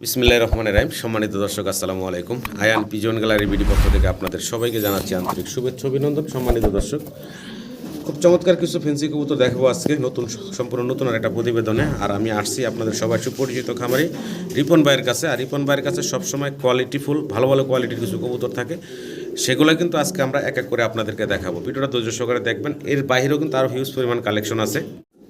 বিসমিল্লাহ রহমানের রাহিম। সম্মানিত দর্শক, আসসালামু আলাইকুম। আয়ান পিজন গ্যালারি বিডি পক্ষ থেকে আপনাদের সবাইকে জানাচ্ছি আন্তরিক শুভেচ্ছা, অভিনন্দন। সম্মানিত দর্শক, খুব চমৎকার কিছু ফেন্সি কবুতর দেখাবো আজকে। নতুন, সম্পূর্ণ নতুন আর একটা প্রতিবেদনে। আর আমি আসছি আপনাদের সবাই সুপরিচিত খামারি রিপন ভাইয়ের কাছে। আর রিপন ভাইয়ের কাছে সবসময় কোয়ালিটিফুল ভালো ভালো কোয়ালিটির কিছু কবুতর থাকে। সেগুলো কিন্তু আজকে আমরা এক এক করে আপনাদেরকে দেখাবো। ভিডিওটা ধৈর্য সহকারে দেখবেন। এর বাইরেও কিন্তু আরও হিউজ পরিমাণ কালেকশন আছে।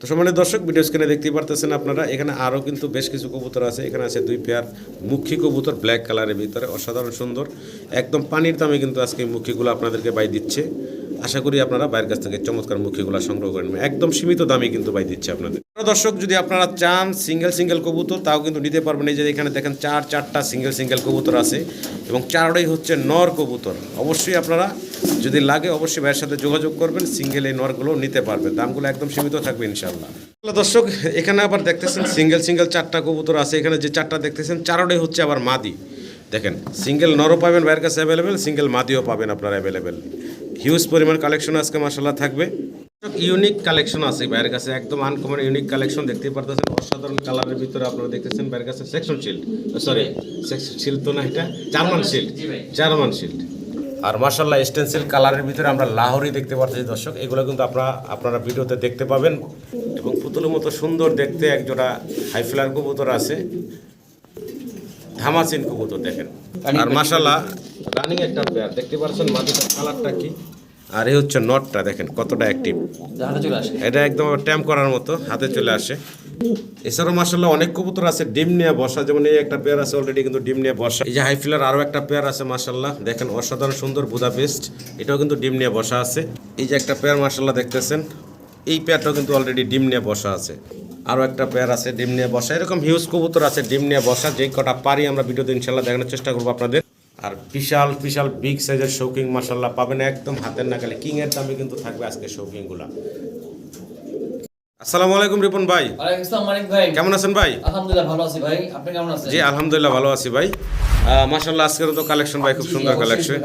তো সম্মানিত দর্শক ভিডিও স্ক্রিনে দেখতেই পারতেছেন আপনারা, এখানে আরও কিন্তু বেশ কিছু কবুতর আছে। এখানে আছে দুই পেয়ার মুখী কবুতর ব্ল্যাক কালারের ভিতরে, অসাধারণ সুন্দর। একদম পানির দামে কিন্তু আজকে মুখীগুলো আপনাদেরকে বাই দিচ্ছে। আশা করি আপনারা বাইরের কাছ থেকে চমৎকার মুখীগুলো সংগ্রহ করে নেবেন। একদম সীমিত দামে কিন্তু বাই দিচ্ছে আপনাদের। দর্শক, যদি আপনারা চান সিঙ্গেল সিঙ্গেল কবুতর, তাও কিন্তু নিতে পারবেন। এই যে এখানে দেখেন চার, চারটা সিঙ্গেল সিঙ্গেল কবুতর আছে এবং চারটাই হচ্ছে নর কবুতর। অবশ্যই আপনারা যদি লাগে অবশ্যই ভাইয়ের সাথে যোগাযোগ করবেন সিঙ্গেল এই নরগুলো নিতে পারবেন। দামগুলো একদম সীমিত থাকবে ইনশাল্লাহ দর্শক, এখানে আবার দেখতেছেন সিঙ্গেল সিঙ্গেল চারটা কবুতর আছে। এখানে যে চারটা দেখতেছেন, চারটাই হচ্ছে আবার মাদি। দেখেন সিঙ্গেল নরও পাবেন ভাইয়ের কাছে অ্যাভেলেবেল সিঙ্গেল মাদিও পাবেন আপনারা অ্যাভেলেবেল হিউজ পরিমাণ কালেকশন আজকে মাসাল্লাহ থাকবে। ইউনিক কালেকশন আছে ভাইয়ের কাছে একদম আনকমন ইউনিক কালেকশন দেখতেই পারতেছেন। অসাধারণ কালারের ভিতরে আপনারা দেখতেছেন ভাইয়ের কাছে Saxon shield sorry Saxon shield তো না এটা? জার্মান শিল্ড জার্মান শিল্ড আর মার্শাল্লাহ স্টেন্সিল কালারের ভিতরে আমরা লাহোরি দেখতে পাচ্ছি দর্শক। এগুলো কিন্তু আপনারা আপনারা ভিডিওতে দেখতে পাবেন। এবং পুতুলের মতো সুন্দর দেখতে একজোড়া হাইফ্লার কবুতর আছে। ধামাচিন কবুতর দেখেন। আর মাশাল্লাহ রানিং একটা পেয়ার দেখতে পাচ্ছেন মাটিটার কালারটা কি? আর এই হচ্ছে নটটা দেখেন কতটা অ্যাক্টিভ হাতে চলে আসে। এটা একদম ট্যাম্প করার মতো হাতে চলে আসে। এছাড়াও মার্শাল্লাহ অনেক কবুতর আছে ডিম নিয়ে বসা যেমন এই একটা পেয়ার আছে অলরেডি কিন্তু ডিম নিয়ে বসা। এই যে হাইফিলার আরও একটা পেয়ার আছে মার্শাল্লাহ দেখেন অসাধারণ সুন্দর বুদা পেস্ট এটাও কিন্তু ডিম নিয়ে বসা আছে। এই যে একটা পেয়ার মার্শাল্লাহ দেখতেছেন এই পেয়ারটাও কিন্তু অলরেডি ডিম নিয়ে বসা আছে। আরও একটা পেয়ার আছে, ডিম নিয়ে বসা। এরকম হিউজ কবুতর আছে, ডিম নিয়ে বসা। যে কটা পারি আমরা ভিডিওতে ইনশাল্লাহ দেখানোর চেষ্টা করব আপনাদের। আর বিশাল বিশাল বিগ সাইজের শৌকিং মার্শাল্লাহ পাবেন একদম হাতের নাগালে। গেলে কিংয়ের দামে কিন্তু থাকবে আজকে শৌকিংগুলা আসসালামু আলাইকুম রিপন ভাই। ভাই। কেমন আছেন ভাই? আলহামদুলিল্লাহ ভালো আছি ভাই। আপনি কেমন আছেন? জি আলহামদুলিল্লাহ ভালো আছি ভাই। আজকের তো কালেকশন ভাই খুব সুন্দর কালেকশন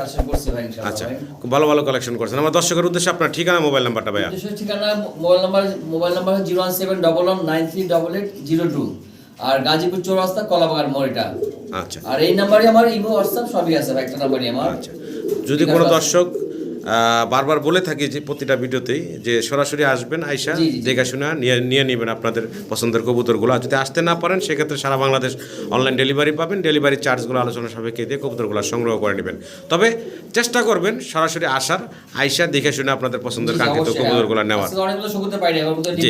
ভাই আচ্ছা খুব ভালো ভালো কালেকশন করছেন। আমার দর্শকের উদ্দেশ্যে আপনার ঠিকানা মোবাইল নাম্বারটা দেশের ঠিকানা mobile number mobile number zero one seven double one nine three double eight zero two. আর গাজীপুর চৌরাস্তা কলাবাগান মোড়টা আচ্ছা। আর এই নাম্বারে আমার ইমো হোয়াটসঅ্যাপ সবই আছে ভাই একটা নাম্বারই আমার। আচ্ছা। যদি কোনো দর্শক বারবার বলে থাকি যে প্রতিটা ভিডিওতেই যে সরাসরি আসবেন আইসা। দেখে শুনে নিয়ে নিয়ে নেবেন আপনাদের পছন্দের কবুতরগুলো। আর যদি আসতে না পারেন সেক্ষেত্রে সারা বাংলাদেশ অনলাইন ডেলিভারি পাবেন। ডেলিভারি চার্জগুলো আলোচনা সাপেক্ষে দিয়ে কবুতরগুলো সংগ্রহ করে নেবেন। তবে চেষ্টা করবেন সরাসরি আসার আইসা দেখে শুনে আপনাদের পছন্দের কাঙ্ক্ষিত কবুতরগুলো নেওয়ার। জি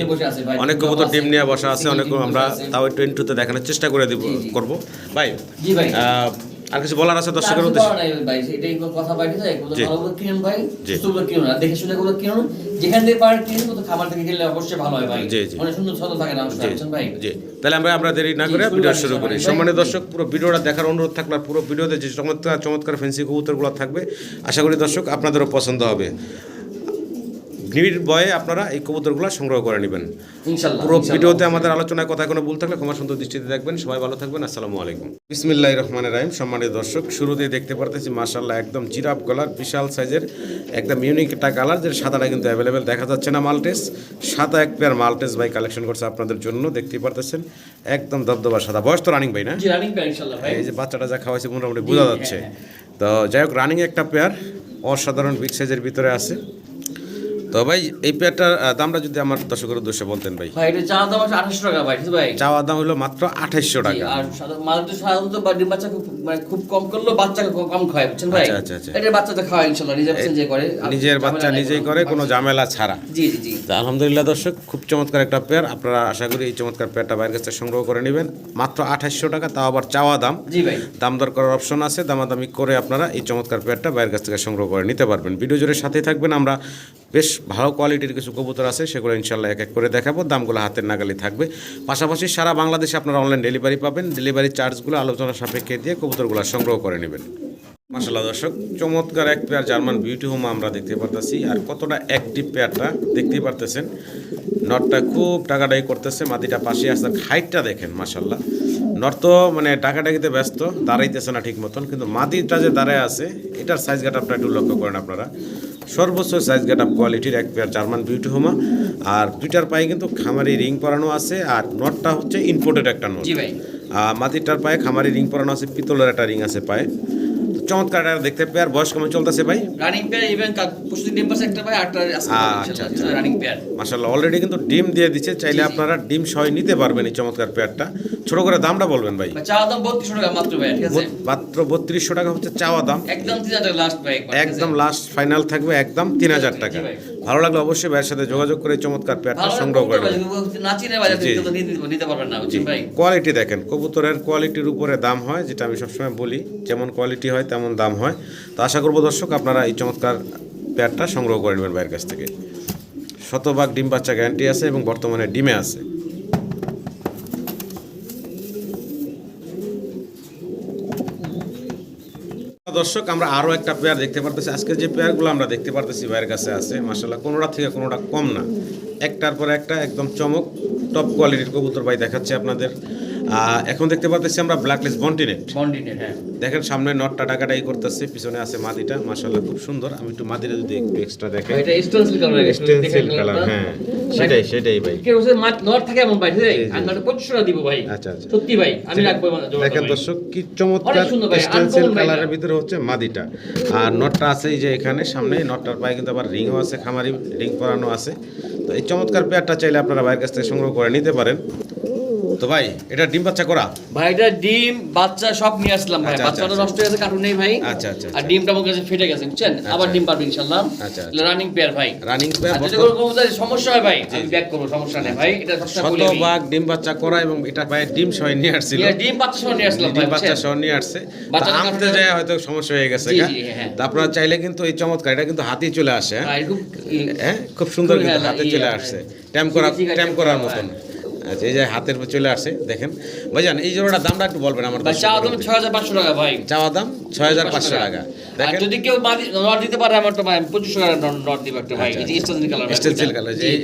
অনেক কবুতর ডিম নিয়ে বসা আছে অনেক আমরা তাও একটু ইন্টুতে দেখানোর চেষ্টা করে দিব জি। ভাই জি ভাই। আহ, আর কিছু বলার আছে দর্শকের উদ্দেশ্যে ভাই, এটাই কথা বাইরে যায়, এগুলো কিনুন ভাই, জি। কিনুন, আর দেখে শুনে এগুলো কিনুন। যেখান থেকে পারেন কিনুন, কিন্তু খামার থেকে কিনলে অবশ্যই ভালো হয় ভাই। জি, জি। অনেক সুন্দর ছন্দ থাকে না, ভাই? তাহলে আমরা আমরা দেরি না করে ভিডিও শুরু করি। সম্মানিত দর্শক পুরো ভিডিওটা দেখার অনুরোধ থাকল আর পুরো ভিডিওতে যে চমৎকার চমৎকার ফেন্সি কবুতরগুলো থাকবে আশা করি দর্শক আপনাদেরও পছন্দ হবে নিবিড় বয়ে আপনারা এই কবুতরগুলো সংগ্রহ করে নেবেন। পুরো ভিডিওতে আমাদের আলোচনায় কথা কোনো ভুল থাকলে ক্ষমা সুন্দর দৃষ্টিতে দেখবেন। সবাই ভালো থাকবেন আসসালামু আলাইকুম। বিসমিল্লাহ রহমান রাহিম। সম্মানিত দর্শক শুরুতেই দেখতে পারতেছি মাশাল্লাহ একদম জিরাফ কালার বিশাল সাইজের একদম ইউনিক একটা কালার যে সাদাটা কিন্তু অ্যাভেলেবেল দেখা যাচ্ছে না মাল্টেস। সাদা এক পেয়ার মাল্টেস ভাই কালেকশন করছে আপনাদের জন্য দেখতেই পারতেছেন। একদম দবদবা সাদা। বয়স তো রানিং ভাই না। এই যে বাচ্চাটা যা খাওয়াইছে মোটামুটি বোঝা যাচ্ছে। তো যাই হোক রানিং একটা পেয়ার অসাধারণ বিগ সাইজের ভিতরে আছে। তো ভাই এই পেয়ারটার দামটা যদি আমার দর্শকের উদ্দেশ্যে বলতেন ভাই ভাই, এটা চাওয়া দাম আছে 2800 টাকা ভাই, ঠিক ভাই? চাওয়া দাম হলো মাত্র আঠাইশশো জি, টাকা আর মানুষ সাধারণত বাচ্চা খুব- মানে খুব কম করলেও বাচ্চাকে কম খায়, বুঝছেন ভাই? আচ্ছা, আচ্ছা, আচ্ছা। এটা বাচ্চা তো খাওয়ায় ইনশাল্লাহ, বাচ্চা নিজে করে। নিজের বাচ্চা নিজেই করে কোনো ঝামেলা ছাড়া জি, জি, জি। তো আলহামদুলিল্লাহ দর্শক খুব চমৎকার একটা পেয়ার আপনারা আশা করি এই চমৎকার পেয়ারটা বাইরের কাছ থেকে সংগ্রহ করে নেবেন মাত্র আঠাইশশো টাকা তাও আবার চাওয়া দাম জি ভাই। দাম দর করার অপশন আছে দামাদামি করে আপনারা এই চমৎকার পেয়ারটা বাইরের কাছ থেকে সংগ্রহ করে নিতে পারবেন ভিডিও জুড়ে সাথে থাকবেন আমরা বেশ ভালো কোয়ালিটির কিছু কবুতর আছে, সেগুলো ইনশাল্লাহ এক এক করে দেখাবো। দামগুলো হাতের নাগালি থাকবে। পাশাপাশি সারা বাংলাদেশে আপনারা অনলাইন ডেলিভারি পাবেন। ডেলিভারি চার্জগুলো আলোচনা সাপেক্ষে দিয়ে কবুতরগুলো সংগ্রহ করে নেবেন। মাসাল্লাহ দর্শক, চমৎকার এক পেয়ার জার্মান বিউটি হোম আমরা দেখতে পারতেছি। আর কতটা অ্যাক্টিভ পেয়ারটা দেখতেই পারতেছেন? নটটা খুব টাকাটাই করতেছে, মাটিটা পাশে আসছে হাইটটা দেখেন মাসাল্লাহ নট তো মানে টাকাটাকিতে ব্যস্ত দাঁড়াইতেছে না ঠিক মতন কিন্তু মাদিটা যে দাঁড়ায় আছে এটার সাইজ গেটআপটা একটু লক্ষ্য করেন আপনারা। সর্বোচ্চ সাইজ গেটআপ কোয়ালিটির এক পেয়ার জার্মান বিউটি হোমা আর দুইটার পায়ে কিন্তু খামারি রিং পরানো আছে আর নটটা হচ্ছে ইম্পোর্টেড একটা নট মাদিটার পায়ে খামারি রিং পরানো আছে পিতলের একটা রিং আছে পায়ে। চমৎকার এটা দেখতে পেয়ার। বয়স কেমন চলতেছে ভাই? রানিং পেয়ার ইভেন পরশু ডিম পাশে একটা ভাই আটটা আচ্ছা, আচ্ছা। রানিং পেয়ার মাসাল্লাহ অলরেডি কিন্তু ডিম দিয়ে দিচ্ছে। চাইলে আপনারা ডিম সহ নিতে পারবেন এই চমৎকার পেয়ারটা। ছোট করে দামটা বলবেন ভাই? চাওয়া দাম বত্রিশশো টাকা মাত্র ভাই ঠিক আছে? মাত্র বত্রিশশো টাকা হচ্ছে চাওয়া দাম। একদম তিন হাজার লাস্ট ভাই? একদম লাস্ট ফাইনাল থাকবে একদম তিন হাজার টাকা জি ভাই। ভালো লাগলে অবশ্যই ভাইয়ের সাথে যোগাযোগ করে এই চমৎকার প্যাটটা সংগ্রহ করে কোয়ালিটি দেখেন কবুতরের কোয়ালিটির উপরে দাম হয় যেটা আমি সবসময় বলি যেমন কোয়ালিটি হয় তেমন দাম হয়। তো আশা করব দর্শক আপনারা এই চমৎকার পেয়ারটা সংগ্রহ করে নেবেন ভাইয়ের কাছ থেকে। শতভাগ ডিম বাচ্চা গ্যারান্টি আছে এবং বর্তমানে ডিমে আছে। দর্শক, আমরা আরও একটা পেয়ার দেখতে পারতেছি। আজকে যে পেয়ারগুলো আমরা দেখতে পারতেছি ভাইয়ের কাছে আছে মাসাল্লাহ কোনোটা থেকে কোনোটা কম না। একটার পর একটা, একদম চমক টপ কোয়ালিটির কবুতর ভাই দেখাচ্ছে আপনাদের। এখন দেখতে পারতেছি আমরা ব্ল্যাকলেস বন্টিনেট হ্যাঁ। দেখেন সামনে নটটা টাকাটাই করতেছে পিছনে আছে মাদিটা মাসাল্লাহ খুব সুন্দর। আমি একটু মাদিটা যদি একটু এক্সট্রা দেখে ভাই, এটা স্টেনসিল কালার স্টেনসিল কালার হ্যাঁ সেটাই সেটাই ভাই। কে বলছে নট থাকে এমন ভাই আমি নট পঁচিশশো দিব ভাই? আচ্ছা, আচ্ছা। সত্যি ভাই আমি রাখব মানে দেখেন দর্শক কি চমৎকার স্টেনসিল কালারের ভিতরে হচ্ছে মাদিটা আর নটটা আছে এই যে এখানে সামনে নটটার পায়ে কিন্তু আবার রিংও আছে খামারি রিং পরানো আছে। তো এই চমৎকার পেয়ারটা চাইলে আপনারা ভাইয়ের কাছ থেকে সংগ্রহ করে নিতে পারেন। তো ভাই এটা ডিম বাচ্চা করা ভাই এটা ডিম বাচ্চা সব নিয়ে আসলাম ভাই আচ্ছা, আচ্ছা, বাচ্চাটা আচ্ছা। নষ্ট হয়ে গেছে কার্টুন নেই ভাই আচ্ছা, আচ্ছা, আর। ডিমটা আমার কাছে ফেটে গেছে বুঝছেন আবার ডিম পারবে ইনশাআল্লাহ আচ্ছা। রানিং পেয়ার ভাই রানিং পেয়ার আর যদি কোনো সমস্যা হয় ভাই আমি ব্যাক করব সমস্যা নেই ভাই এটা শতভাগ ডিম বাচ্চা করা এবং এটা ভাই ডিম সহ নিয়ে আসছিল ডিম বাচ্চা সহ নিয়ে আসলাম ডিম বাচ্চা সহ নিয়ে আসছে আনতে যায় হয়তো সমস্যা হয়ে গেছে গা। জি, হ্যাঁ। তা আপনারা চাইলে কিন্তু এই চমৎকার এটা কিন্তু হাতেই চলে আসে হ্যাঁ? খুব হ্যাঁ সুন্দর কিন্তু হাতে চলে হ্যাঁ। আসছে ট্যাম করা ঠিক ট্যাম করার হ্যাঁ। মতন আচ্ছা এই যে হাতের চলে আসে দেখেন। ভাইজান এই জোড়াটার দামটা একটু বলবেন আমার ভাই চা দাম। ছয় হাজার পাঁচশো টাকা ভাই। চাওয়া দাম ছয় হাজার পাঁচশো টাকা। দেখেন। যদি কেউ নট দিতে পারে আমার তো ভাই পঁচিশশো টাকা নট দিব একটা ভাই আচ্ছা, স্টেনসিল কালার কালার যে এই-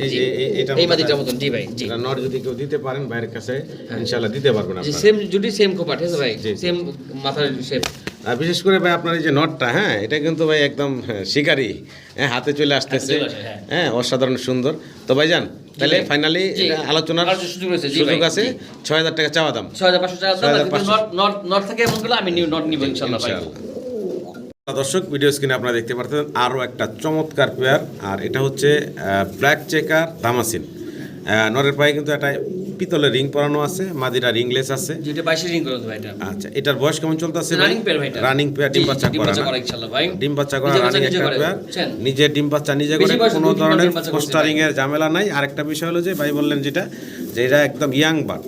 মাদিটার মতন জি ভাই জি। এটা নট যদি কেউ দিতে পারেন কাছে ইনশাল্লাহ দিতে পারবেন আপনারা। সেম জুটি সেম ঠিক আছে ভাই। সেম মাথার শেপ আর বিশেষ করে ভাই আপনার এই যে নটটা হ্যাঁ এটা কিন্তু ভাই একদম হ্যাঁ, শিকারি হ্যাঁ হাতে চলে আসতেছে। হ্যাঁ। হ্যাঁ অসাধারণ সুন্দর। তো ভাই ভাইজান তাহলে ফাইনালি আলোচনার সুযোগ আছে। ছয় হাজার টাকা চাওয়া দাম। ছয় হাজার পাঁচশো টাকা দাম, আর যদি 6500 নট নট নট এমন করলে আমি নিউ নট নিব ইনশাল্লাহ দর্শক ভিডিও স্ক্রিনে আপনারা দেখতে পারতেন আরও একটা চমৎকার পেয়ার আর এটা হচ্ছে ব্ল্যাক চেকার দামাসিন নরের পায়ে কিন্তু একটা পিতলের রিং পরানো আছে মাদিরা রিংলেস আছে। যেটা বাইশে রিং এটা। আচ্ছা এটার বয়স কেমন চলতেছে রানিং পেয়ার ভাই রানিং পেয়ার ডিম বাচ্চা করা ভাই। ডিম বাচ্চা করা রানিং একটা পেয়ার? নিজে ডিম বাচ্চা নিজে করে কোনো ধরনের পোস্টারিং এর ঝামেলা নাই। আরেকটা বিষয় হলো যে ভাই বললেন যেটা যে এটা একদম ইয়াং বাট।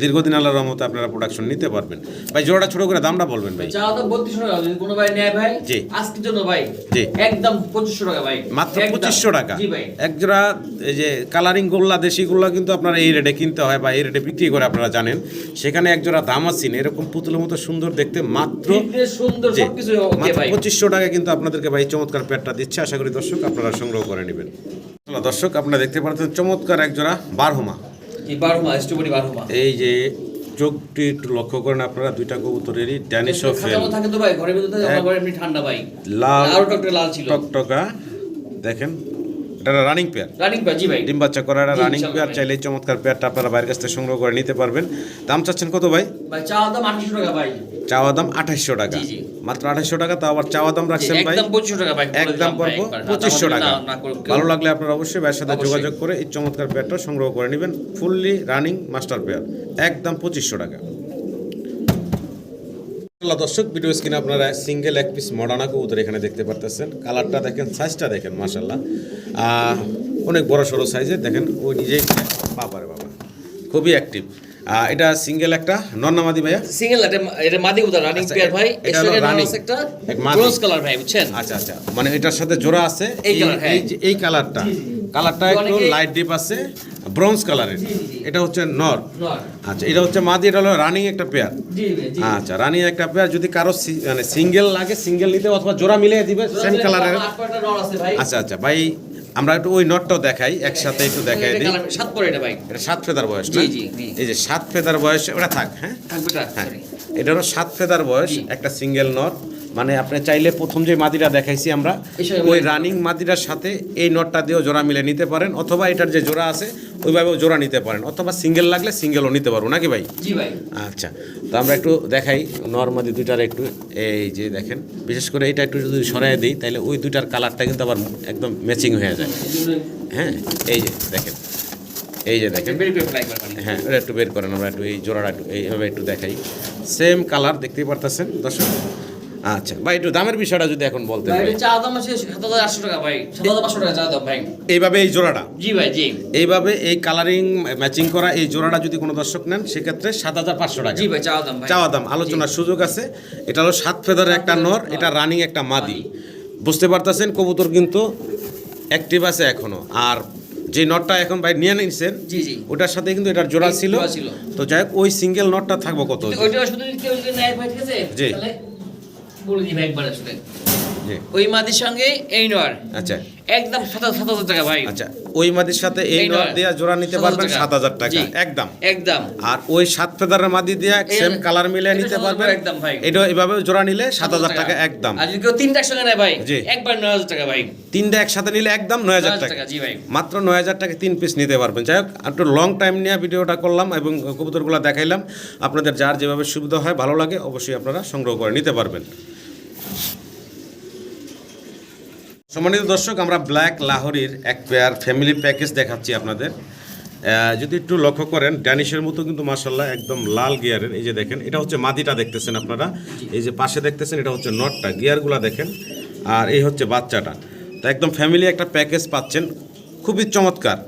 দীর্ঘদিন আল্লাহর রহমতে আপনারা প্রোডাকশন নিতে পারবেন। ভাই জোড়াটা ছোট করে দামটা বলবেন ভাই। দাম বত্রিশশো টাকা যদি কোনো ভাই নেয় ভাই জি। আজকের জন্য ভাই জি। একদম পঁচিশশো টাকা ভাই মাত্র একদম। পঁচিশশো টাকা। জি ভাই। এক জোড়া এই যে কালারিং গোল্লা দেশি গোল্লা কিন্তু আপনারা এই রেটে কিনতে হয় বা এই রেটে বিক্রি করে আপনারা জানেন। সেখানে এক জোড়া দাম আছেন এরকম পুতুলের মতো সুন্দর দেখতে মাত্র সুন্দর সবকিছু ওকে মাত্র ভাই। পঁচিশশো টাকা কিন্তু আপনাদেরকে ভাই চমৎকার প্যাডটা দিচ্ছে। আশা করি দর্শক আপনারা সংগ্রহ করে নেবেন। দর্শক আপনারা দেখতে পাচ্ছেন চমৎকার এক জোড়া বারহুমা। এই যে চোখটি একটু লক্ষ্য করেন আপনারা দুইটা কবুতরেরই ড্যানিশ ফেল থাকে তো ভাই ঘরের ভিতরে থাকে, আমার ঘরে এমনি ঠান্ডা ভাই। লাল টকটকা। দেখেন এটা রানিং পেয়ার রানিং ভাই জি ভাই। ডিম বাচ্চা করা জি, রানিং ইনশাল্লাহ পেয়ার চাইলে এই চমৎকার পেয়ারটা আপনারা বাইরের কাছ থেকে সংগ্রহ করে নিতে পারবেন। দাম চাচ্ছেন কত ভাই? ভাই চা দাম আটশো টাকা ভাই। চাওয়া দাম আঠাইশশো টাকা। জি, জি। মাত্র আঠাইশশো টাকা তো আবার চাওয়া দাম রাখছেন ভাই। একদম পঁচিশশো টাকা ভাই একদম পড়ব টাকা। ভালো লাগলে আপনারা অবশ্যই ভাইয়ের সাথে যোগাযোগ করে এই চমৎকার পেয়ারটা সংগ্রহ করে নেবেন। ফুললি রানিং মাস্টার পেয়ার একদম পঁচিশশো টাকা। আল্লাহ দর্শক ভিডিও স্ক্রিনে আপনারা সিঙ্গেল এক পিস মডার্না কবুতর এখানে দেখতে পারতেছেন। কালারটা দেখেন সাইজটা দেখেন মাসাল্লাহ অনেক বড় সড়ো সাইজের দেখেন ওই নিজেই বাবারে বাবা। খুবই অ্যাক্টিভ এটা সিঙ্গেল একটা নন্নামাদি ভাইয়া? সিঙ্গেল এটা এটা মাদি উদার রানিং পেয়ার ভাই। এটা এর হলো সঙ্গে নাম একটা ব্রোঞ্জ কালার ভাই বুঝছেন? আচ্ছা আচ্ছা। মানে এটার সাথে জোড়া আছে। এই এই হ্যাঁ। এই যে এই কালারটা কালারটা একটু লাইট ডিপ আছে। ব্রোঞ্জ কালারের এটা হচ্ছে নর। নর। আচ্ছা এটা হচ্ছে মাদি এটা হলো রানিং একটা পেয়ার আচ্ছা রানিং একটা পেয়ার যদি কারও মানে সিঙ্গেল লাগে সিঙ্গেল নিতে অথবা জোড়া মিলিয়ে দিবে সেম কালারের আচ্ছা আচ্ছা ভাই আমরা একটু ওই নটটাও দেখাই একসাথে একটু দেখাই দিই। সাত পরে এটা ভাই এটা সাত ফেদার বয়স জি, জি। এই যে সাত ফেদার বয়স ওটা থাক হ্যাঁ? হ্যাঁ। এটা হলো সাত ফেদার বয়স একটা সিঙ্গেল নট মানে আপনি চাইলে প্রথম যে মাদিটা দেখাইছি আমরা ওই রানিং মাদিটার সাথে এই নটটা দিয়েও জোড়া মিলে নিতে পারেন অথবা এটার যে জোড়া আছে ওইভাবেও জোড়া নিতে পারেন অথবা সিঙ্গেল লাগলে সিঙ্গেলও নিতে পারব নাকি ভাই? জি ভাই। আচ্ছা তো আমরা একটু দেখাই নর্মালি দুইটার একটু এই যে দেখেন বিশেষ করে এটা একটু যদি সরাই দিই তাহলে ওই দুইটার কালারটা কিন্তু আবার একদম ম্যাচিং হয়ে যায়। হ্যাঁ এই যে দেখেন এই যে দেখেন। হ্যাঁ ওটা একটু বের করেন আমরা একটু এই জোড়াটা একটু এইভাবে একটু দেখাই। সেম কালার দেখতেই পারতেছেন দর্শক? আচ্ছা ভাই একটু দামের বিষয়টা যদি এখন বলতে ভাই চা দাম আছে সাত হাজার আটশো টাকা ভাই। সাত হাজার পাঁচশো টাকা চা দাম ভাই। এইভাবে এই জোড়াটা? জি ভাই জি। এইভাবে এই কালারিং ম্যাচিং করা এই জোড়াটা যদি কোনো দর্শক নেন সেক্ষেত্রে সাত হাজার পাঁচশো টাকা। জি ভাই চা দাম ভাই। চাওয়া দাম আলোচনার সুযোগ আছে। এটা হলো সাত ফেদারের একটা নর এটা রানিং একটা মাদি। বুঝতে পারতেছেন কবুতর কিন্তু অ্যাক্টিভ আছে এখনও। আর যে নটটা এখন ভাই নিয়ে নিছেন জি জি। ওটার সাথে কিন্তু এটার জোড়া ছিল। তো যাই হোক ওই সিঙ্গেল নটটা থাকব কত? ওইটা শুধু জি। তাহলে বলে দিই ভাই একবার ওই মাদির সঙ্গে এই নর আচ্ছা। একদম সাত সাত হাজার টাকা ভাই। আচ্ছা ওই মাদির সাথে এই এই নট জোড়া নিতে পারবেন সাত হাজার টাকা। একদম। একদম। আর ওই সাত ফেদারের মাদি দিয়ে এই- সেম কালার নিতে পারবেন। একদম ভাই। এটা এভাবে জোড়া নিলে সাত হাজার টাকা একদম। আর যদি কেউ তিনটার সঙ্গে নেয় ভাই জি। একবার নয় হাজার টাকা ভাই। তিনটা একসাথে নিলে একদম নয় হাজার টাকা। টাকা, জি ভাই। মাত্র নয় হাজার টাকা তিন পিস নিতে পারবেন। যাই হোক একটু লং টাইম নিয়ে ভিডিওটা করলাম এবং কবুতরগুলো দেখাইলাম। আপনাদের যার যেভাবে সুবিধা হয় ভালো লাগে অবশ্যই আপনারা সংগ্রহ করে নিতে পারবেন। সম্মানিত দর্শক, আমরা ব্ল্যাক লাহোরির এক পেয়ার ফ্যামিলি প্যাকেজ দেখাচ্ছি আপনাদের। যদি একটু লক্ষ্য করেন ড্যানিশের মতো কিন্তু মার্শাল্লাহ একদম লাল গিয়ারের এই যে দেখেন, এটা হচ্ছে মাদিটা দেখতেছেন আপনারা। এই যে পাশে দেখতেছেন, এটা হচ্ছে নটটা গিয়ারগুলা দেখেন। আর এই হচ্ছে বাচ্চাটা। তো একদম ফ্যামিলি একটা প্যাকেজ পাচ্ছেন, খুবই চমৎকার।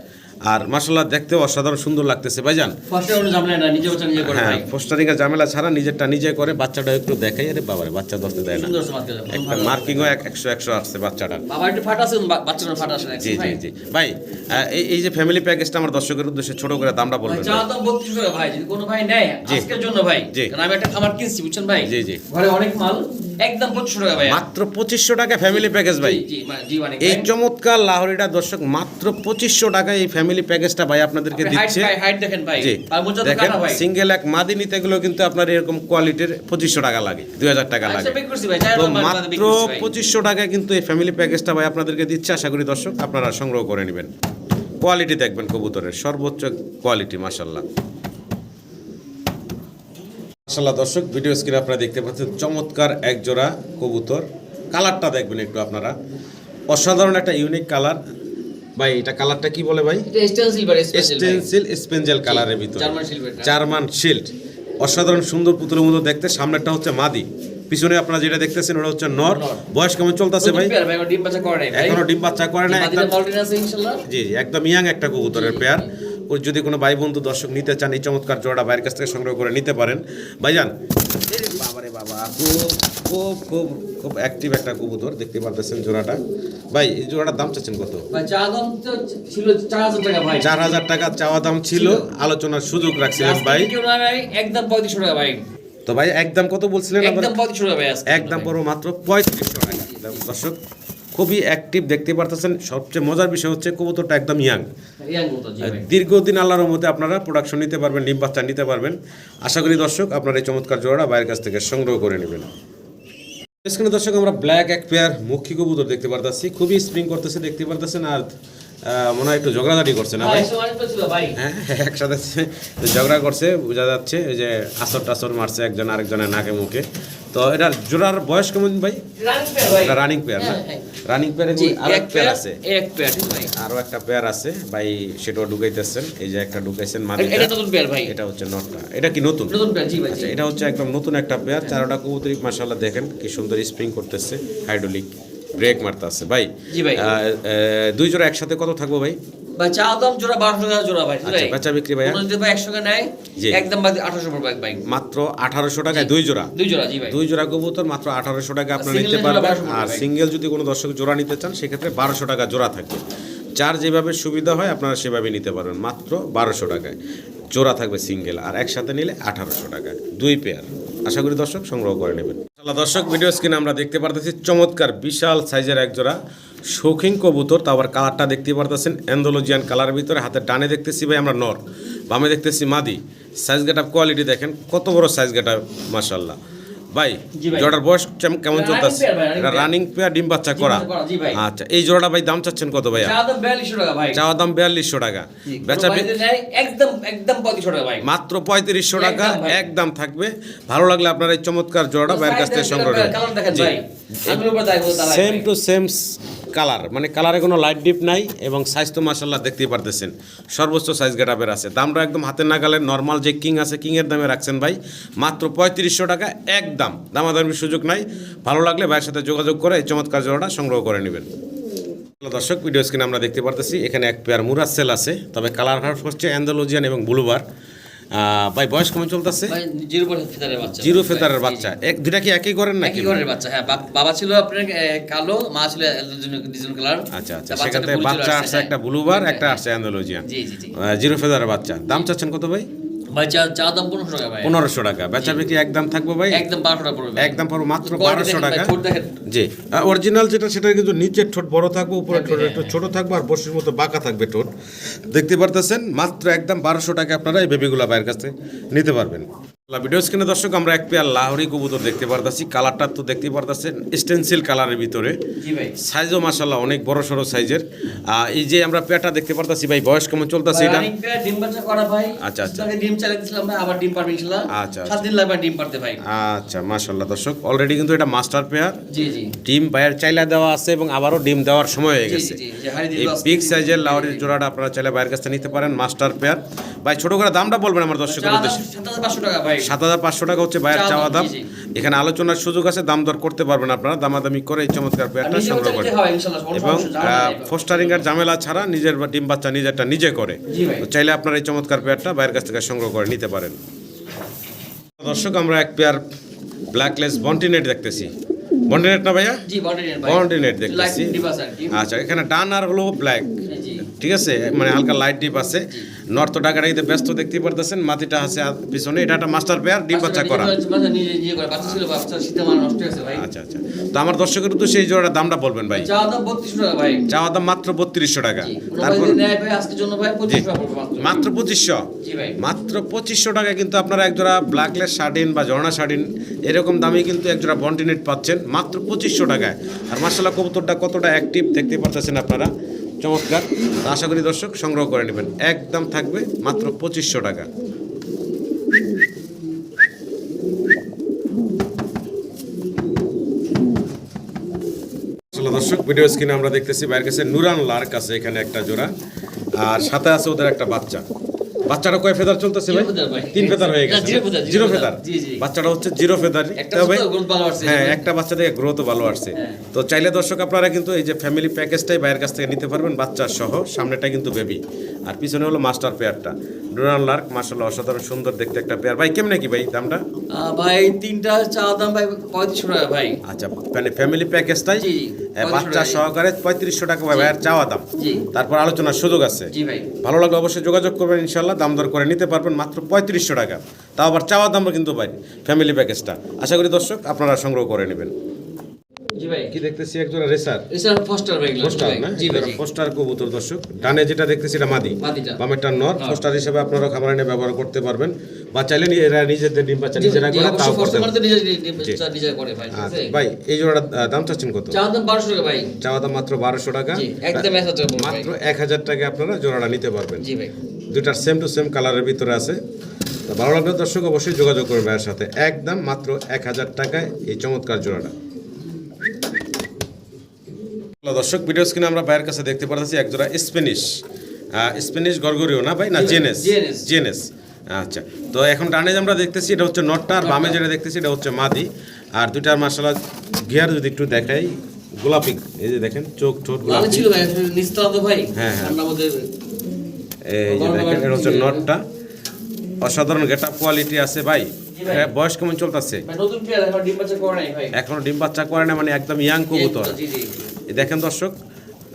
আর মাসাল্লাহ দেখতেও অসাধারণ সুন্দর লাগতেছে ভাইজান। হ্যাঁ ভাই। পোস্টারিংয়ের ঝামেলা ছাড়া নিজেরটা নিজে করে বাচ্চাটা একটু দেখাই আরে বাবারে বাচ্চা দশতে দেয় না। একটা মার্কিংও এক একশো একশো আসছে বাচ্চাটা। জি জি জি। ভাই এই এই যে ফ্যামিলি প্যাকেজটা আমার দর্শকের উদ্দেশ্যে ছোট করে দামটা বলবেন। ভাই যদি কোনো ভাই নেয়। আজকের জন্য ভাই জি। আমি একটা খামার কিনছি বুঝছেন ভাই? জি, জি। ঘরে অনেক মাল একদম পঁচিশশো টাকা ভাই মাত্র পঁচিশশো টাকা ফ্যামিলি প্যাকেজ ভাই। মানে এই চমৎকার লাহোরিটা দর্শক মাত্র পঁচিশশো টাকা এই ফ্যামিলি প্যাকেজটা ভাই আপনাদেরকে দিচ্ছে। দেখেন সিঙ্গেল এক মাদি নিতে গেলেও কিন্তু আপনার এরকম কোয়ালিটির পঁচিশশো টাকা লাগে দুই হাজার টাকা লাগে। আচ্ছা তো মাত্র। পঁচিশশো টাকায় কিন্তু এই ফ্যামিলি প্যাকেজটা ভাই আপনাদেরকে দিচ্ছে। আশা করি দর্শক আপনারা সংগ্রহ করে নেবেন। কোয়ালিটি দেখবেন কবুতরের সর্বোচ্চ কোয়ালিটি মাসাল্লাহ মাসাল্লাহ দর্শক ভিডিও স্ক্রিনে আপনারা দেখতে পাচ্ছেন চমৎকার এক জোড়া কবুতর। কালারটা দেখবেন একটু আপনারা। অসাধারণ একটা ইউনিক কালার ভাই এটা কালারটা কি বলে ভাই? স্টেনসিল স্পেঞ্জেল কালারের ভিতরে। জার্মান শিল্ড অসাধারণ সুন্দর পুতুলের মতো দেখতে। সামনেরটা হচ্ছে মাদি। পিছনে আপনারা যেটা দেখতেছেন ওটা হচ্ছে নর। বয়স কেমন চলতেছে ভাই? ভাই ডিম বাচ্চা করে নাই এখনও ডিম বাচ্চা করে না একদম জি একদম ইয়াং একটা কবুতরের পেয়ার যদি কোনো ভাই বন্ধু দর্শক নিতে চান এই চমৎকার জোড়া বাইরের কাছ থেকে সংগ্রহ করে নিতে পারেন। ভাইজান বাবারে বাবা খুব খুব খুব খুব অ্যাক্টিভ একটা কবুতর দেখতে পারতেছেন জোড়াটা। ভাই এই জোড়াটার দাম চাচ্ছেন কত? চার হাজার টাকা চাওয়া দাম ছিল আলোচনার সুযোগ রাখছিলেন ভাই। একদম পঁয়ত্রিশশো টাকা ভাই। তো ভাই একদম কত বলছিলেন একদম পঁয়ত্রিশশো টাকা ভাই একদম পড়ো মাত্র পঁয়ত্রিশশো টাকা। দর্শক খুবই অ্যাক্টিভ দেখতে পারতেছেন। সবচেয়ে মজার বিষয় হচ্ছে কবুতরটা একদম ইয়াং দীর্ঘদিন আল্লাহর মধ্যে আপনারা প্রোডাকশন নিতে পারবেন ডিম বাচ্চা নিতে পারবেন। আশা করি দর্শক আপনারা এই চমৎকার জোড়া বাইরের কাছ থেকে সংগ্রহ করে নেবেন। এখানে দর্শক আমরা ব্ল্যাক এক পেয়ার মুখী কবুতর দেখতে পারতেছি। খুবই স্প্রিং করতেছে দেখতে পারতেছেন আর মনে হয় একটু ঝগড়াঝাটি করছে না ভাই? ভাই হ্যাঁ একসাথে ঝগড়া করছে বোঝা যাচ্ছে ওই যে আসর টাসর মারছে একজন আরেকজনের নাকে মুখে। তো এটা জোড়ার বয়স কেমন ভাই? রানিং পেয়ার ভাই। এটা রানিং পেয়ার না? হ্যাঁ, হ্যাঁ। রানিং পেয়ারে আর এক পেয়ার আছে। এক পেয়ার ভাই। আরও একটা পেয়ার আছে। ভাই সেটাও ঢুকাইতেছেন। এই যে একটা ঢুকাইছেন এটা নতুন পেয়ার ভাই। এটা হচ্ছে নটটা এটা কি নতুন? নতুন পেয়ার জি ভাই আচ্ছা এটা হচ্ছে একদম নতুন একটা পেয়ার চারোটা কবুতরি মাশাআল্লাহ দেখেন কি সুন্দর স্প্রিং করতেছে। হাইড্রোলিক ব্রেক মারতেছে। ভাই জি ভাই। দুই জোড়া একসাথে কত থাকব ভাই? চা দাম জোড়া বারোশো টাকা জোড়া ভাই আচ্ছা, বেচা বিক্রি ভাইয়া? যদি ভাই একশো টাকা নেয় একদম বাদ আঠারোশো পড়বে এক ভাই মাত্র আঠারোশো টাকায় দুই জোড়া? দুই জোড়া জি ভাই। দুই জোড়া কবুতর মাত্র আঠারোশো টাকা আপনারা নিতে পারবেন। আর সিঙ্গেল যদি কোনো দর্শক জোড়া নিতে চান সেক্ষেত্রে বারোশো টাকা জোড়া থাকবে। যার যেভাবে সুবিধা হয় আপনারা সেভাবে নিতে পারবেন। মাত্র বারোশো টাকায়। জোড়া থাকবে সিঙ্গেল আর একসাথে নিলে আঠারোশো টাকা দুই পেয়ার আশা করি দর্শক সংগ্রহ করে নেবেন। তাহলে দর্শক ভিডিও স্ক্রিনে আমরা দেখতে পারতেছি চমৎকার, বিশাল সাইজের একজোড়া শৌখিন কবুতর। তারপর কালারটা দেখতে পারতেছেন অ্যান্ডোলজিয়ান কালারের ভিতরে হাতে ডানে দেখতেছি ভাই আমরা নর, বামে দেখতেছি মাদি। সাইজ গেট কোয়ালিটি দেখেন, কত বড় সাইজ গেট মাসাল্লাহ ভাই। জোড়ার বয়স কেমন চলতেছে pair। রানিং পেয়ার ডিম বাচ্চা করা। আচ্ছা এই জোড়াটা ভাই দাম চাচ্ছেন কত ভাই। চাওয়া দাম বিয়াল্লিশশো টাকা। বেচা একদম একদম পঁয়ত্রিশশো টাকা ভাই। মাত্র পঁয়ত্রিশশো টাকা একদম। থাকবে। ভালো লাগলে আপনার এই চমৎকার জোড়াটা ভাইয়ের কাছ থেকে সংগ্রহ সেম টু সেম কালার মানে কালারে কোনো লাইট ডিপ নাই এবং সাইজ তো মাসাল্লাহ দেখতেই পারতেছেন। সর্বোচ্চ সাইজ গেটাপের আছে। দামটা একদম হাতের নাগালে নর্মাল যে কিং আছে কিংয়ের দামে রাখছেন ভাই। মাত্র পঁয়ত্রিশশো টাকা একদম। দামাদামির সুযোগ নাই। ভালো লাগলে ভাইয়ের সাথে যোগাযোগ করে এই চমৎকার জোড়াটা সংগ্রহ করে নেবেন। দর্শক ভিডিও স্ক্রিনে আমরা দেখতে পারতেছি, এখানে এক পেয়ার মুরাজ সেল আছে। তবে কালার হচ্ছে অ্যান্ডালোজিয়ান এবং ব্লুবার ভাই বয়স কেমন চলতেছে? জিরো ফেদারের বাচ্চা জিরো ফেদারের বাচ্চা। এক দুটা কি একই করেন। নাকি? একই ঘরের বাচ্চা হ্যাঁ বাবা ছিল আপনার কালো মা ছিল ডিজন কালার। আচ্ছা আচ্ছা সেখান থেকে বাচ্চা আসছে, হ্যাঁ। একটা ব্লুবার একটা হ্যাঁ, আসছে অ্যান্ডোলজিয়ান। জি জি জিরো ফেদারের বাচ্চা। দাম চাচ্ছেন কত ভাই? ভাই চা চা দাম পনেরোশো টাকা ভাই। পনেরোশো টাকা। বেচা বিক্রি একদম থাকব ভাই? একদম বারোশো টাকা পড়বে একদম পারব মাত্র বারোশো টাকা? জি। অরিজিনাল যেটা সেটা কিন্তু নিচের ঠোঁট বড় থাকবে উপরে থাকবে, ঠোঁট একটু ছোট থাকবে আর বসির মতো বাঁকা থাকবে ঠোঁট। দেখতে পারতেছেন মাত্র একদম বারোশো টাকা আপনারা এই বেবিগুলা বাইরের কাছে নিতে পারবেন। ভিডিও স্ক্রিনে দর্শক আমরা এক পেয়ার লাহরি কবুতর দেখতে পারতেছি কালারটা তো দেখতে পারতেছেন স্টেন্সিল কালারের ভিতরে। সাইজও মাসাল্লাহ অনেক বড় সড়ো সাইজের আহ, এই যে আমরা পেয়ারটা দেখতে পারতেছি ভাই বয়স কেমন চলতেছে এটা? আচ্ছা, আচ্ছা। ডিম আবার ডিম পারবে আচ্ছা, সাত দিন লাগবে ডিম পারতে ভাই। আচ্ছা মাশাল্লাহ দর্শক অলরেডি কিন্তু এটা মাস্টার পেয়ার। জি জি। ডিম বাইরের চাইলা দেওয়া আছে এবং আবারও ডিম দেওয়ার সময় হয়ে গেছে। এই বিগ সাইজের লাহরির জোড়াটা আপনারা চাইলে বাইরের কাছ থেকে নিতে পারেন মাস্টার পেয়ার। ভাই ছোট করে দামটা বলবেন আমার দর্শকের উদ্দেশ্যে। পাঁচশো টাকা ভাই। সাত হাজার পাঁচশো টাকা হচ্ছে বাইরের চাওয়া দাম। এখানে আলোচনার সুযোগ আছে দাম দর করতে পারবেন আপনারা। দামাদামি করে এই চমৎকার পেয়ারটা সংগ্রহ করেন। এবং ফোস্টারিং এর ঝামেলা ছাড়া নিজের ডিম বাচ্চা নিজেরটা নিজে করে। তো চাইলে আপনারা এই চমৎকার পেয়ারটা বাইরের কাছ থেকে সংগ্রহ করে নিতে পারেন। দর্শক আমরা এক পেয়ার ব্ল্যাকলেস বন্টিনেট দেখতেছি। বন্টিনেট না ভাইয়া? বন্টিনেট দেখতেছি। আর আচ্ছা এখানে ডান আর হলো ব্ল্যাক ঠিক আছে? মানে হালকা লাইট ডিপ আছে। নর্থ টাকাটাইতে ব্যস্ত দেখতে পারতেছেন মাটিটা আছে পিছনে। এটা একটা মাস্টার পেয়ার ডিম বাচ্চা করা। ভাই। আচ্ছা আচ্ছা। তো আমার দর্শকের তো সেই জোড়ার দামটা বলবেন ভাই। চাওয়া দাম মাত্র বত্রিশশো টাকা। তারপর মাত্র। মাত্র পঁচিশশো? মাত্র পঁচিশশো টাকা কিন্তু আপনারা একজোড়া ব্ল্যাকলেস শার্টিন বা ঝর্ণা শার্টিন এরকম দামে কিন্তু একজোড়া বন্টিনেট পাচ্ছেন মাত্র পঁচিশশো টাকায়। আর মার্শাল্লাহ কবুতরটা কতটা অ্যাক্টিভ দেখতে পাচ্ছেন আপনারা। চমৎকার। আশা করি দর্শক সংগ্রহ করে নেবেন। একদম থাকবে মাত্র পঁচিশশো টাকা। দর্শক, ভিডিও স্ক্রিনে আমরা দেখতেছি বাইরের কাছে নুরান লার কাছে এখানে একটা জোড়া। আর সাথে আছে ওদের একটা বাচ্চা। বাচ্চাটা কয় ফেদার চলতেছে ভাই। তিন ফেদার হয়ে গেছে জিরো ফেদার। বাচ্চাটা হচ্ছে জিরো ফেদার তবে। হ্যাঁ একটা বাচ্চা থেকে গ্রোথ ভালো আসছে। তো চাইলে দর্শক আপনারা কিন্তু এই যে ফ্যামিলি প্যাকেজটাই বাইরের কাছ থেকে নিতে পারবেন বাচ্চা সহ সামনেটা কিন্তু বেবি আর পিছনে হলো মাস্টার পেয়ারটা ডোনাল লার্ক মার্শাল্লাহ অসাধারণ সুন্দর দেখতে একটা পেয়ার ভাই কেমনে কি ভাই দামটা? ভাই তিনটা চা দাম ভাই পঁয়ত্রিশশো টাকা ভাই। আচ্ছা মানে ফ্যামিলি প্যাকেজটাই বাচ্চা সহকারে পঁয়ত্রিশশো টাকা ভাই ভাইয়ের চাওয়া দাম। জি। তারপর আলোচনার সুযোগ আছে। জি ভাই। ভালো লাগলে অবশ্যই যোগাযোগ করবেন ইনশাল্লাহ দাম দর করে নিতে পারবেন মাত্র পঁয়ত্রিশশো টাকা। তাও আবার চাওয়া দামও কিন্তু ভাই ফ্যামিলি প্যাকেজটা আশা করি দর্শক আপনারা সংগ্রহ করে নেবেন। জি ভাই। কি দেখতেছি? একজোড়া রেসার। এছাড়া ফস্টার ভাই এগুলো, পোস্টার ভাই। না? জি ভাই জি। কবুতর দর্শক। ডানে যেটা দেখতেছি এটা মাদি। বামেরটা নর। পোস্টার হিসেবে আপনারা এনে ব্যবহার করতে পারবেন। বা চাইলে এরা নিজেদের ডিম বাচ্চা নিজেরা করে তাও করতে করে ভাই আচ্ছা? ভাই এই জোড়াটা আহ, দাম চাচ্ছেন কত? চা দাম বারোশো টাকা ভাই। চাওয়া দাম মাত্র টাকা। একদম টাকা টাকা আপনারা জোড়াটা নিতে পারবেন। জি ভাই। দুটার সেম টু সেম কালারের ভিতরে আছে। ভালো লাগলে দর্শক অবশ্যই যোগাযোগ করবে ভাইয়ের সাথে। একদম মাত্র এক হাজার টাকায় এই চমৎকার জোড়াটা। দর্শক ভিডিও স্ক্রিনে আমরা ভাইয়ের কাছে দেখতে পাচ্ছি এক জোড়া স্প্যানিশ। স্প্যানিশ গরগরিও না ভাই? না জেনেস জেনেস। আচ্ছা তো এখন ডানে আমরা দেখতেছি এটা হচ্ছে নটটা আর বামে যেটা দেখতেছি এটা হচ্ছে মাদি। আর দুইটার মার্শাল গিয়ার যদি একটু দেখাই গোলাপি এই যে দেখেন চোখ ঠোঁট গোলাপি। ছিল ভাই ভাই। হ্যাঁ, হ্যাঁ। এই যে দেখেন এটা হচ্ছে নটটা। অসাধারণ গেট আপ কোয়ালিটি আছে ভাই। ভাই। বয়স কেমন চলতেছে? এখন ডিম বাচ্চা করে নাই ভাই। এখনও ডিম বাচ্চা করে না মানে একদম ইয়াং কবুতর। জি জি। এই দেখেন দর্শক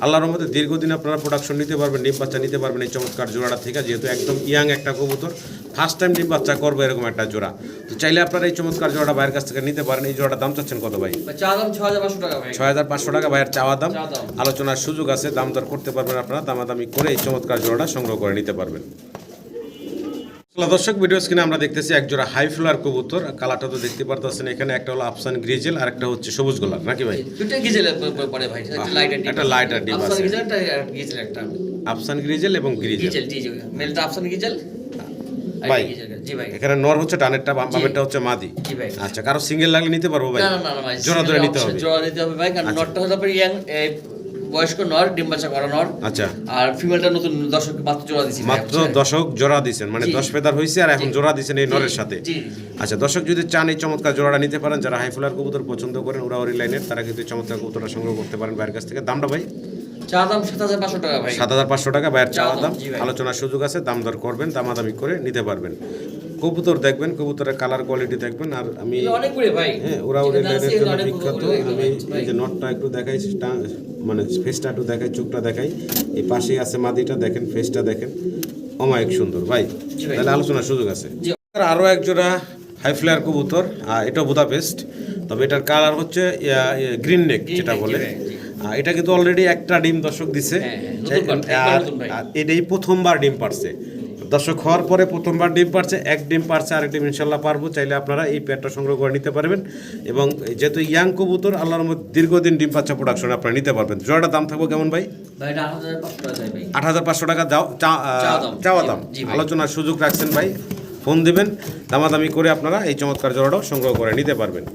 আল্লাহর রহমতে দীর্ঘদিন আপনারা প্রোডাকশন নিতে পারবেন ডিম বাচ্চা নিতে পারবেন এই চমৎকার জোড়াটা থেকে যেহেতু একদম ইয়াং একটা কবুতর ফার্স্ট টাইম ডিম বাচ্চা করবে এরকম একটা জোড়া। তো চাইলে আপনারা এই চমৎকার জোড়াটা ভাইয়ের কাছ থেকে নিতে পারেন এই জোড়াটা দাম চাচ্ছেন কত ভাই? ছয় হাজার পাঁচশো টাকা ভাইয়ের চাওয়া দাম। আলোচনার সুযোগ আছে দাম দর করতে পারবেন আপনারা দামাদামি করে এই চমৎকার জোড়াটা সংগ্রহ করে নিতে পারবেন। দর্শক ভিডিও স্ক্রিনে আমরা দেখতেছি একজোড়া হাই ফ্লার কবুতর। কালারটা তো দেখতে পারতেছেন এখানে। একটা হলো আফসান গ্রিজেল আর একটা হচ্ছে সবুজ গোলাপ। নাকি ভাই? দুটো গিজেল পরে ভাই। একটা লাইট আর একটা light আর আছে। একটা গিজেল একটা আফসান গ্রিজেল এবং গ্রিজেল জি জি মেলটা আফসান আর ভাই। জি ভাই। এখানে নর হচ্ছে ডানেরটা বাম হচ্ছে মাদি। জি ভাই। আচ্ছা কারও সিঙ্গেল লাগলে নিতে পারব ভাই? না না না না ভাই। জোড়া ধরে নিতে হবে। জোড়া দিতে হবে ভাই কারণ আচ্ছা। নটটা হলো ইয়াং বয়স্ক নর ডিম বাচ্চা করা নর। আচ্ছা। আর ফিমেলটা নতুন দর্শক মাত্র জোড়া দিছি মাত্র দশক জোড়া দিছেন মানে দশ ফেদার হয়েছে আর এখন। জোড়া দিছেন এই নরের সাথে। আচ্ছা দর্শক যদি চান এই চমৎকার জোড়াটা নিতে পারেন যারা হাই ফুলার কবুতর পছন্দ করেন উড়াউড়ি লাইনের তারা কিন্তু চমৎকার কবুতরটা সংগ্রহ করতে পারেন বাইরের কাছ থেকে। দামটা ভাই? চা দাম সাত হাজার পাঁচশো টাকা ভাই। সাত হাজার পাঁচশো টাকা বাইরের চাওয়া দাম। আলোচনার সুযোগ আছে দাম দর করবেন দামাদামি করে নিতে পারবেন। কবুতর দেখবেন কবুতরের কালার কোয়ালিটি দেখবেন আর আমি হ্যাঁ ওরা ওদের লাইনের জন্য বিখ্যাত। আমি এই যে নটটা একটু দেখাই মানে ফেসটা একটু দেখাই চোখটা দেখাই। এই পাশেই আছে মাদিটা দেখেন ফেসটা দেখেন। অমায়িক সুন্দর ভাই। তাহলে আলোচনার সুযোগ আছে। আরও একজোড়া হাই ফ্লেয়ার কবুতর আর এটাও বুদাপেস্ট তবে এটার কালার হচ্ছে গ্রিন নেক যেটা বলে। এটা কিন্তু অলরেডি একটা ডিম দর্শক দিছে। হ্যাঁ, হ্যাঁ। আর এটাই প্রথমবার ডিম পারছে। দর্শক হওয়ার পরে প্রথমবার ডিম পারছে এক ডিম পারছে আরেক ডিম ইনশাল্লাহ পারব চাইলে আপনারা এই পেয়ারটা সংগ্রহ করে নিতে পারবেন। এবং যেহেতু ইয়াং কবুতর আল্লাহর মধ্যে দীর্ঘদিন ডিম পাচ্ছা প্রোডাকশন আপনারা নিতে পারবেন। জোড়াটার দাম থাকব কেমন ভাই? আট হাজার পাঁচশো টাকা চাওয়া দাম। আলোচনার সুযোগ রাখছেন ভাই ফোন দিবেন দামাদামি করে আপনারা এই চমৎকার জোড়াটাও সংগ্রহ করে নিতে পারবেন।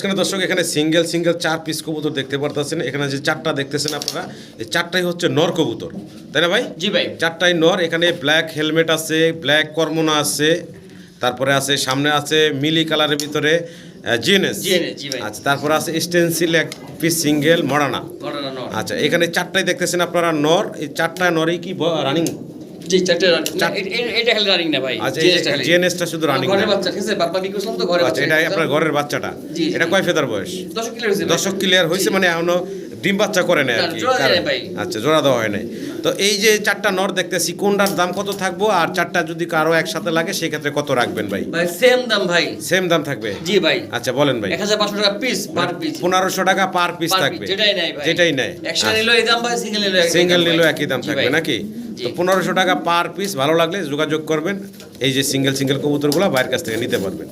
এখানে দর্শক এখানে সিঙ্গেল সিঙ্গেল চার পিস কবুতর দেখতে পারতেছেন। এখানে যে চারটা দেখতেছেন আপনারা এই চারটাই হচ্ছে নর কবুতর। তাই না ভাই? জি ভাই। চারটাই নর এখানে ব্ল্যাক হেলমেট আছে ব্ল্যাক কর্মনা আছে তারপরে আছে সামনে আছে মিলি কালারের ভিতরে জিএনএস। আচ্ছা তারপরে আছে স্টেনসিল এক পিস সিঙ্গেল মরানা। আচ্ছা এখানে চারটাই দেখতেছেন আপনারা নর। এই চারটা নরই কি রানিং জি চারটে এটা খালি রানিং না ভাই। আচ্ছা GNS টা খালি। জিএনএসটা শুধু রানিং ঘরের বাচ্চা ঠিক আছে? বাপ্পা বিক্রি তো ঘরে আচ্ছা এটা আপনার ঘরের বাচ্চাটা? জি, জি। এটা কয় ফেদার বয়স? দশক কিলো হয়েছে ভাই। ক্লিয়ার হয়েছে মানে এখনও ডিম বাচ্চা করে নেয় আর কি নাই। আচ্ছা জোড়া দেওয়া হয় নাই। তো এই যে চারটা নর দেখতেছি কোনটার দাম কত থাকব? আর চারটা যদি কারও একসাথে লাগে সেই ক্ষেত্রে কত রাখবেন ভাই? ভাই সেম দাম ভাই। সেম দাম থাকবে? জি ভাই। আচ্ছা বলেন ভাই। এক হাজার পাঁচশো টাকা পিস পার পিস পনেরোশো টাকা পার পিস থাকবে। যেটাই নেয় ভাই। যেটাই নেয়। একসাথে নিলো এই দাম ভাই সিঙ্গেল নিলো একই সিঙ্গেল দাম একই দাম থাকবে নাকি। তো পনেরোশো টাকা পার পিস ভালো লাগলে যোগাযোগ করবেন এই যে সিঙ্গেল সিঙ্গেল কবুতরগুলো বাইরের কাছ থেকে নিতে পারবেন।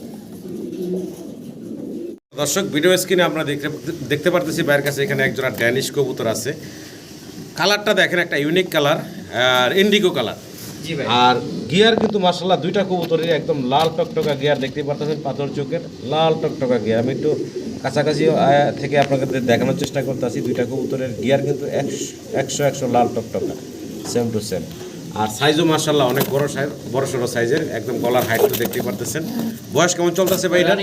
দর্শক ভিডিও স্ক্রিনে আমরা দেখতে দেখতে পারতেছি বাইরের কাছে এখানে একজোড়া ড্যানিশ কবুতর আছে। কালারটা দেখেন একটা ইউনিক কালার আর ইন্ডিগো কালার আর গিয়ার কিন্তু মার্শাল্লাহ দুইটা কবুতরের একদম লাল টকটকা গিয়ার দেখতে পারতেছেন পাথর চোখের লাল টকটকা গিয়ার আমি একটু কাছাকাছি থেকে আপনাকে দেখানোর চেষ্টা করতেছি দুইটা কবুতরের গিয়ার কিন্তু একশো একশো একশো লাল টকটকা। Same to same. আর সাইজও মার্শাল্লাহ অনেক বড় সাইজ বড় সড়ো সাইজের একদম গলার হাইট দেখতে পারতেছেন। বয়স কেমন চলতেছে ভাই এটা?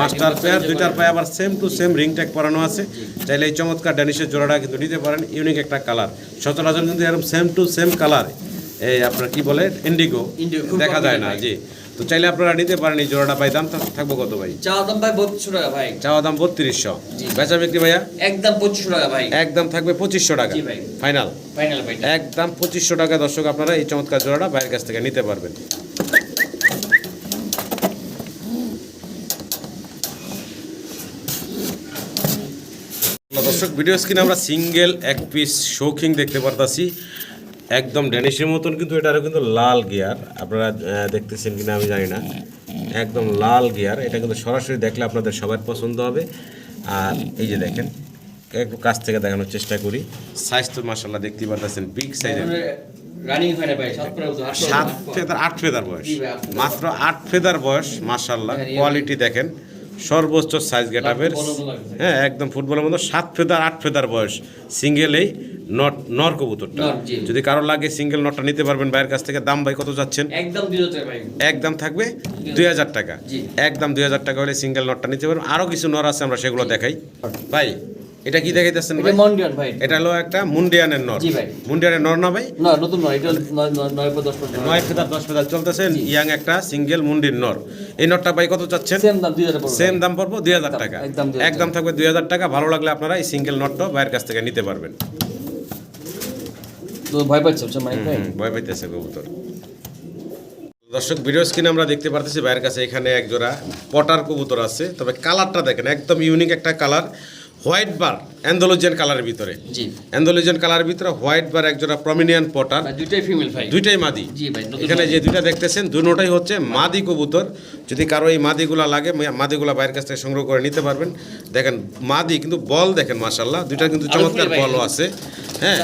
মাস্টার পেয়ার দুইটার পায়ে আবার same to same ring tag পরানো আছে। চাইলে এই চমৎকার ড্যানিশের জোড়াটা কিন্তু নিতে পারেন ইউনিক একটা কালার সচরাচর কিন্তু এরকম সেম টু সেম কালার এই আপনার কি বলে? ইন্ডিগো দেখা যায় না জি। তো চাইলে আপনারা নিতে পারেন এই জোড়াটা ভাই। দাম থাকব কত ভাই? চা দাম ভাই বত্রিশশো টাকা ভাই। চাওয়া দাম বত্রিশশো। বেচা বিক্রি ভাইয়া? একদম পঁচিশশো টাকা ভাই। একদম থাকবে পঁচিশশো টাকা। ভাই। ফাইনাল? ফাইনাল ভাই। একদম পঁচিশশো টাকা দর্শক আপনারা এই চমৎকার জোড়াটা বাইরের কাছ থেকে নিতে পারবেন। দর্শক ভিডিও স্ক্রিনে আমরা সিঙ্গেল এক পিস শৌখিং দেখতে পারতাছি। একদম ড্যানিশের মতন কিন্তু এটারও কিন্তু লাল গিয়ার। আপনারা দেখতেছেন কিনা আমি জানি না। একদম লাল গিয়ার। এটা কিন্তু সরাসরি দেখলে আপনাদের সবার পছন্দ হবে। আর এই যে দেখেন একটু কাছ থেকে দেখানোর চেষ্টা করি। সাইজ তো মাসাল্লাহ দেখতে পারতেছেন বিগ সাইজের সাত ফেদার আট ফেদার। বয়স। মাত্র আট ফেদার বয়স মাশাল্লাহ হ্যাঁ, কোয়ালিটি দেখেন। সর্বোচ্চ সাইজ গেটাপের হ্যাঁ একদম ফুটবলের মতো সাত ফেদার আট ফেদার বয়স। সিঙ্গেল এই নট নর কবুতরটা। যদি কারও লাগে সিঙ্গেল নটটা নিতে পারবেন বাইরের কাছ থেকে দাম ভাই কত যাচ্ছেন? একদম থাকবে দুই হাজার টাকা। একদম দুই হাজার টাকা হলে সিঙ্গেল নটটা নিতে পারবেন। আরও কিছু নর আছে আমরা সেগুলো দেখাই। ভাই এটা কি দেখাইতেছেন ভাই? মন্ডিয়ান ভাই। এটা হলো একটা মুন্ডিয়ানের নর। জি ভাই। মুন্ডিয়ানের নর না ভাই? না নতুন নয় এটা নয় নয়- নয় পর দশ পর্যন্ত নয় ফেদার দশ ফেদার চলতেছেন ইয়াং একটা সিঙ্গেল মুন্ডির নর। এই নটটা ভাই কত চাচ্ছেন? সেম দাম দুই হাজার পড়বে সেম দাম পড়ব দুই হাজার টাকা। একদম 2000 একদম থাকবে দুই হাজার টাকা। ভালো লাগলে আপনারা এই সিঙ্গেল নটটা ভাইয়ের কাছ থেকে নিতে পারবেন। তো ভয় পাচ্ছে মানে ভয় পাইতেছে কবুতর। দর্শক ভিডিও স্ক্রিনে আমরা দেখতে পারতেছি ভাইয়ের কাছে এখানে এক জোড়া পটার কবুতর আছে। তবে কালারটা দেখেন একদম ইউনিক একটা কালার হোয়াইট বার অ্যান্ডোলজিয়ান কালারের ভিতরে। জি। অ্যান্ডোলজিয়ান কালারের ভিতরে হোয়াইট বার এক জোড়া প্রমিনিয়ান পটার দুইটাই ফিমেল ভাই। দুইটাই মাদি। জি ভাই এখানে যে দুইটা দেখতেছেন দুটোটাই হচ্ছে মাদি কবুতর। যদি কারও এই মাদিগুলা লাগে মাদিগুলা বাইরের কাছ থেকে সংগ্রহ করে নিতে পারবেন। দেখেন মাদি কিন্তু বল দেখেন মাশাল্লাহ দুইটা কিন্তু চমৎকার বলও আছে। হ্যাঁ।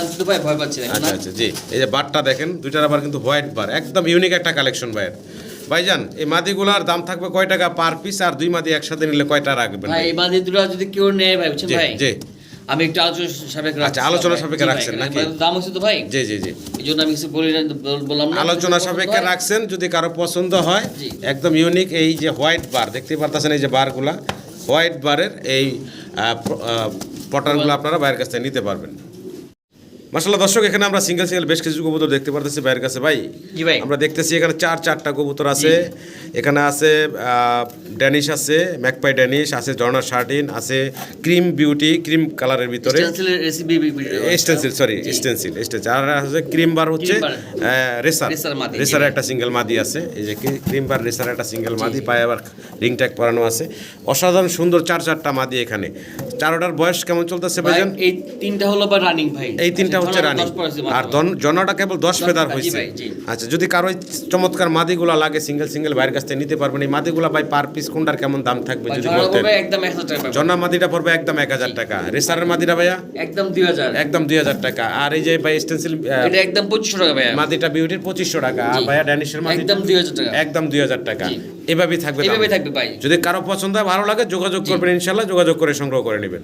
আচ্ছা আচ্ছা জি। এই যে বারটা দেখেন দুইটার আবার কিন্তু হোয়াইট বার। একদম ইউনিক একটা কালেকশন ভাইয়ের। ভাইজান এই মাদিগুলার দাম থাকবে কয় টাকা পার পিস আর দুই মাদি একসাথে নিলে কয়টা রাখবেন? ভাই এই বাদে দুটো যদি কেউ নেয় ভাই বুঝছেন ভাই? জি। আমি একটু আলোচনা সাপেক্ষে আচ্ছা, আলোচনা সাপেক্ষে রাখছেন নাকি? দাম হচ্ছে তো ভাই। জি জি জি। এই জন্য আমি কিছু বলি না বললাম না। আলোচনা সাপেক্ষে রাখছেন যদি কারও পছন্দ হয় একদম ইউনিক এই যে হোয়াইট বার দেখতে পারতেছেন এই যে বারগুলা হোয়াইট বারের এই পটারগুলো আপনারা বাইরের কাছ থেকে নিতে পারবেন। মাসাল্লাহ দর্শক এখানে আমরা সিঙ্গেল সিঙ্গেল বেশ কিছু কবুতর দেখতে পারতেছি বাইরের কাছে। ভাই ভাই। আমরা দেখতেছি এখানে চার চারটা কবুতর আছে। এখানে আছে ড্যানিশ আছে ম্যাকপাই ড্যানিশ আছে জর্নার শার্টিন আছে ক্রিম বিউটি ক্রিম কালারের ভিতরে। স্টেন্সিল সরি স্টেন্সিল স্টেন্সিল আর আছে ক্রিম বার হচ্ছে। রেসার রেসার একটা সিঙ্গেল মাদি আছে। এই যে ক্রিম বার রেসার একটা সিঙ্গেল মাদি পায়ে আবার রিং ট্যাগ পরানো আছে। অসাধারণ সুন্দর চার চারটা মাদি এখানে। চারোটার বয়স কেমন চলতেছে ভাইজান? এই তিনটা হলো বা রানিং ভাই। এই তিনটা হচ্ছে ধরো রানী। আর জনাটা কেবল দশ ফেদার হয়েছে। আচ্ছা যদি কারও চমৎকার মাদিগুলা লাগে সিঙ্গেল সিঙ্গেল বাইরের কাছ থেকে নিতে পারবেন। এই মাদিগুলা ভাই পার পিস কোনটার কেমন দাম থাকবে যদি বলতেন? পাবেন। মাদিটা পড়বে একদম এক হাজার টাকা। রেসারের মাদিটা ভাইয়া? একদম দুই হাজার। একদম দুই হাজার টাকা। আর এই যে ভাই স্টেন্সিল এটা একদম পঁচিশশো টাকা ভাই মাদিটা বিউটির পঁচিশশো টাকা। আর ভাইয়া ড্যানিশের মাদি একদম দুই হাজার টাকা। একদম দুই হাজার টাকা। এভাবেই থাকবে এভাবেই থাকবে ভাই। যদি কারও পছন্দ হয় ভালো লাগে যোগাযোগ করবেন ইনশাল্লাহ যোগাযোগ করে সংগ্রহ করে নেবেন।